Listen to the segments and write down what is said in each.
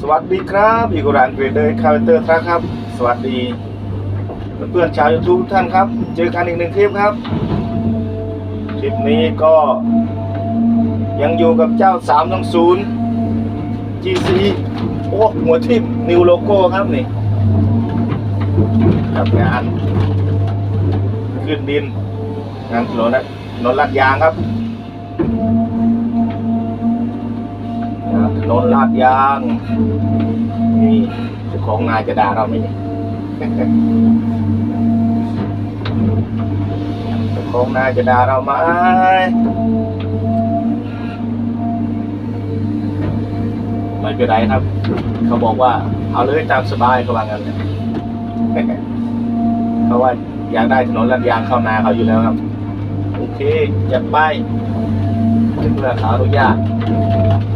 สวัสดีครับอยู่กับร้านเกรดเดอร์คาเตอร์ทรัคครับ สวัสดี เพื่อนๆชาวยูทูบทุกท่านครับ เจอกันอีกหนึ่งคลิปครับ คลิปนี้ก็ยังอยู่กับเจ้า320 GC โอ้หัวทิมนิวโลโก้ครับนี่กับงานขึ้นดินงานถนนนะถนนลาดยางครับ นนลาดยางนี่เจ้าของนายจะด่าเราไหมเนี่ยเจ้าของนายจะด่าเราไหมไม่เป็นไรครับ เขาบอกว่า เอาเลยตามสบายเขาว่างั้นเขาว่าอยากได้ถนนลาดยางเข้านาเขาอยู่แล้วครับ โอเคจัดไปถึงเวลาขาอนุญาตเจ้า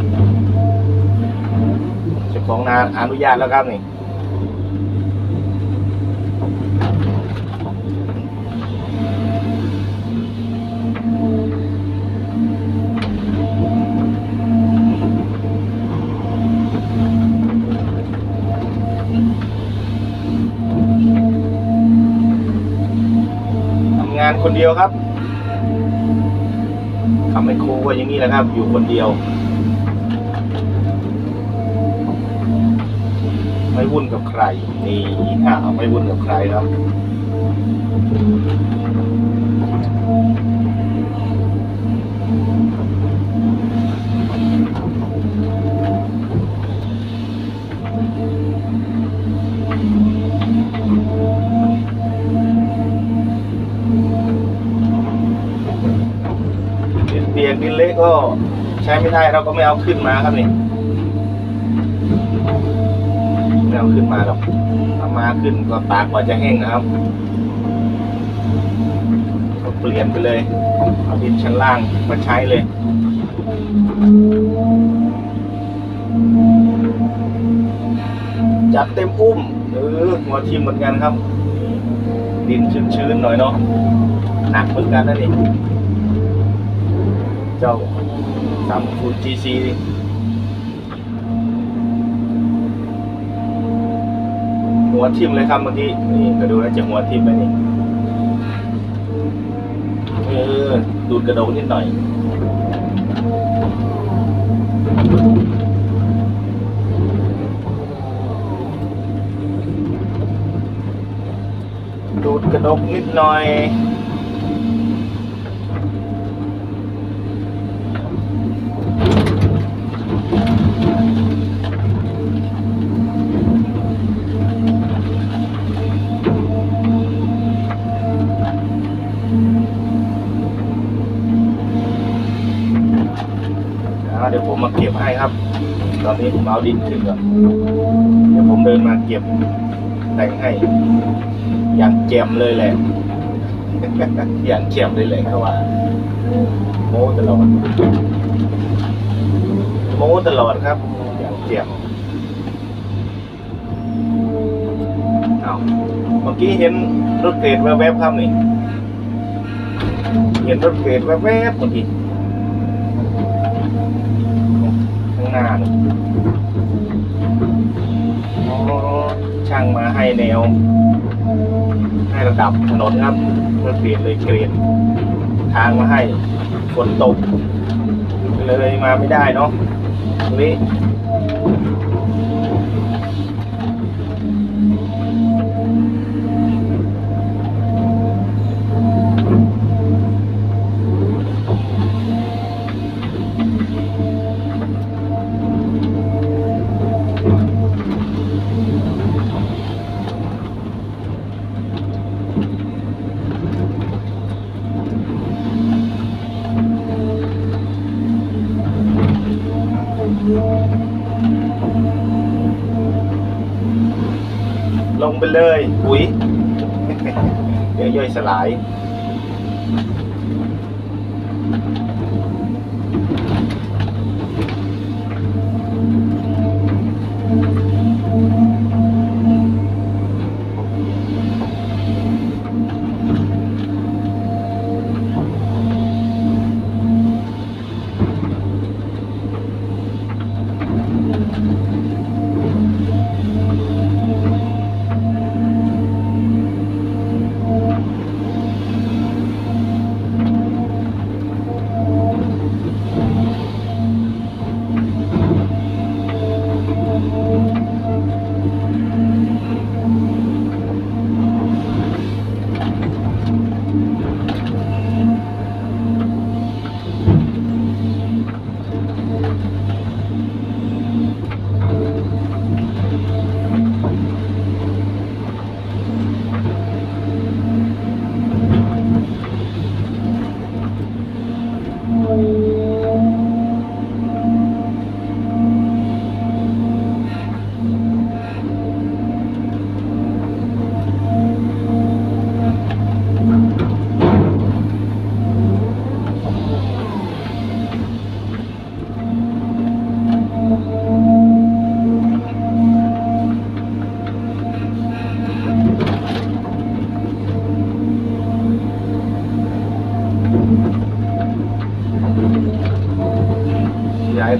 ของนาอนุญาตแล้วครับนี่ทำงานคนเดียวครับทำให้ครูก็อย่างนี้แหละครับ อยู่คนเดียว ไม่วุ่นกับใคร นี่อะไม่วุ่นกับใครครับเปียกดินเละก็ใช้ไม่ได้เราก็ไม่เอาขึ้นมาครับนี่ เอาขึ้นมาหรอกเอามาขึ้นก็ตากกว่าจะแห้งนะครับก็เปลี่ยนไปเลยเอาดินชั้นล่างมาใช้เลยจัดเต็มอุ้มเออหัวทีมเหมือนกันครับ ดินชื้นๆหน่อยเนาะหนักเหมือนกันนะนี่เจ้าสามคูณ GC หัวทิ่มเลยครับเมื่อกี้นี่ก็ดูแล้วจะหัวทิ่มไปนี่เออดูดกระโดงนิดหน่อยดูดกระดกนิดหน่อย ตอนนี้ผมเอาดินขึ้นก่อนเดี๋ยวผมเดินมาเก็บแต่งให้ อย่างแจ่มเลยแหละ อย่างแจ่มเลยแหละเขาว่าโม้ตลอดโม้ตลอดครับ อย่างแจ่มเอาเมื่อกี้เห็นรถเกรดแวบๆครับนี่เห็นรถเกรดแวบๆเมื่อกี้ ข้างหน้าช่างมาให้แนว ให้ระดับถนนครับเพื่อเปลี่ยนเลยเกลียนทางมาให้ฝนตก เลยมาไม่ได้เนาะตรงนี้ เลยปุ๋ย เดี๋ยวย่อยสลาย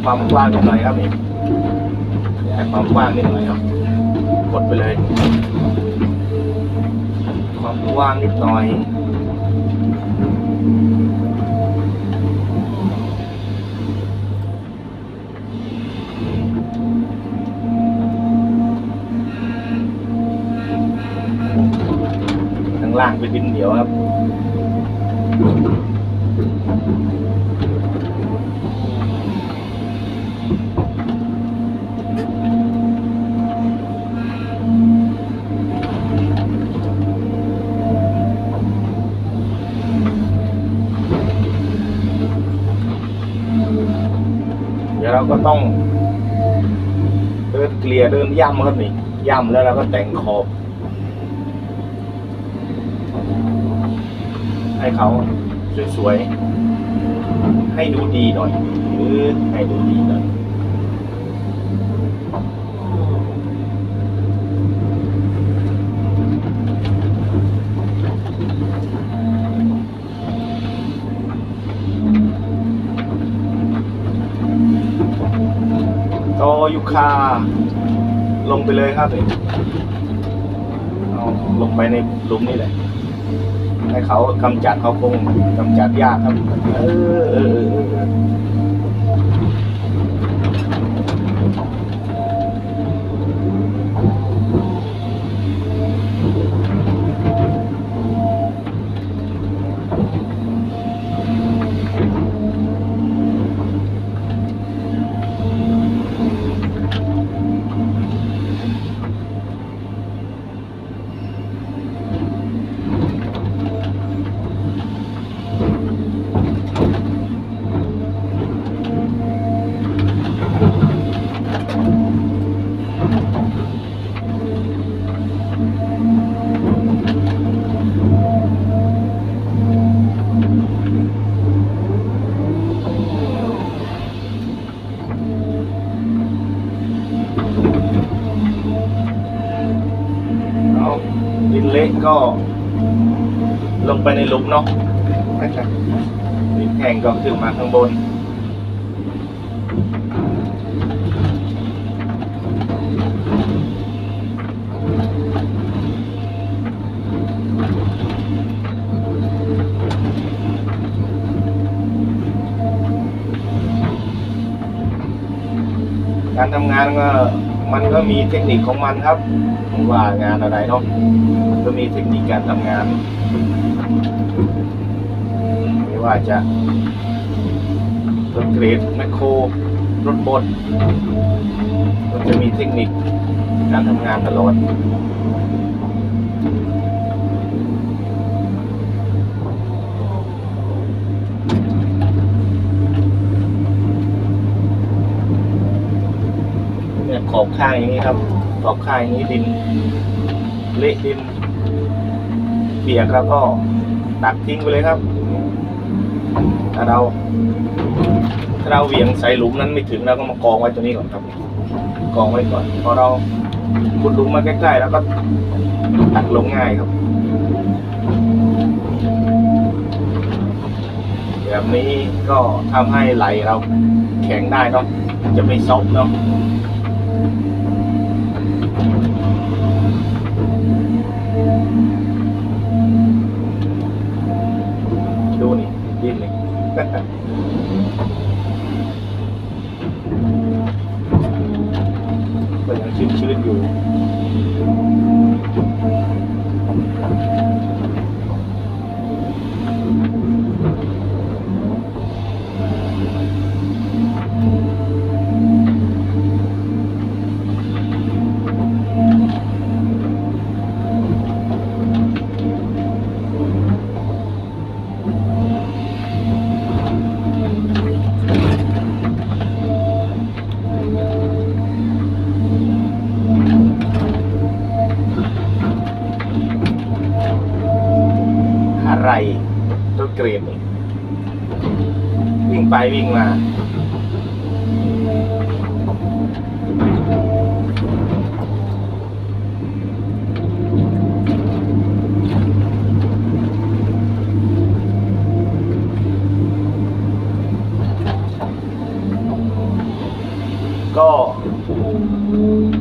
ความกว้างนิดหน่อยครับนี่ขยายความกว้างนิดหน่อยครับ กดไปเลย ความกว้างนิดหน่อยข้างล่างเป็นดินเหนียวครับ เดี๋ยวเราก็ต้อง เดินเกลี่ยเดินย่ำครับนี่ย่ำแล้วเราก็แต่งขอบ ให้เขาสวยๆให้ดูดีหน่อยหรือให้ดูดีหน่อย ยุคา ลงไปเลยครับเอาลงไปในหลุมนี่แหละ ให้เขากำจัดเขาคงกำจัดยากครับ เออ ไปในหลุมเนาะดินแห้งก็ขึ้นมาข้างบน การทำงานก็มันก็มีเทคนิคของมันครับว่างานอะไรเนาะก็มีเทคนิคการทำงาน ไม่ว่าจะรถเกรดแมคโครรถบดมันจะมีเทคนิคการทำงานตลอดเนี่ยขอบข้างอย่างนี้ครับ ขอบข้างอย่างนี้ดิน เละดิน เปียกแล้วก็ ตักทิ้งไปเลยครับถ้าเราถ้าเราเหวี่ยงใส่หลุมนั้นไม่ถึงเราก็มากองไว้ตัวนี้ก่อนครับ กองไว้ก่อนพอเราขุดหลุมมาใกล้ๆแล้วก็ตักลงง่ายครับ แบบนี้ก็ทำให้ไหลเราแข็งได้เนาะจะไม่ซบเนาะ ก็ วิ่งไปวิ่งมา ก็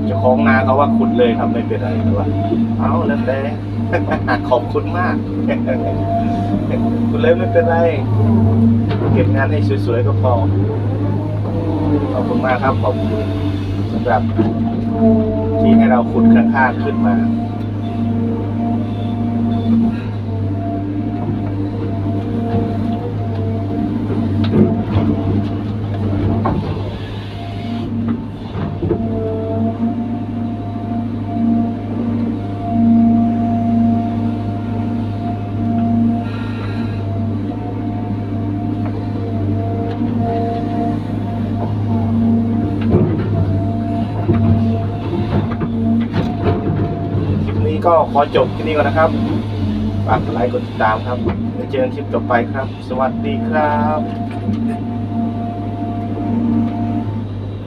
เจ้าของนาเขาว่าขุดเลยครับไม่เป็นไรแต่ว่าเอาแล้วแต่ ขอบคุณมาก คุณเลยไม่เป็นไร เก็บงานให้สวยๆก็พอ ขอบคุณมากครับ ขอบคุณสำหรับที่ให้เราขุดข้างๆขึ้นมา ก็ขอจบที่นี่ก่อนนะครับ ฝากกดไลค์กดติดตามครับเดี๋ยวเจอกันคลิปต่อไปครับ สวัสดีครับ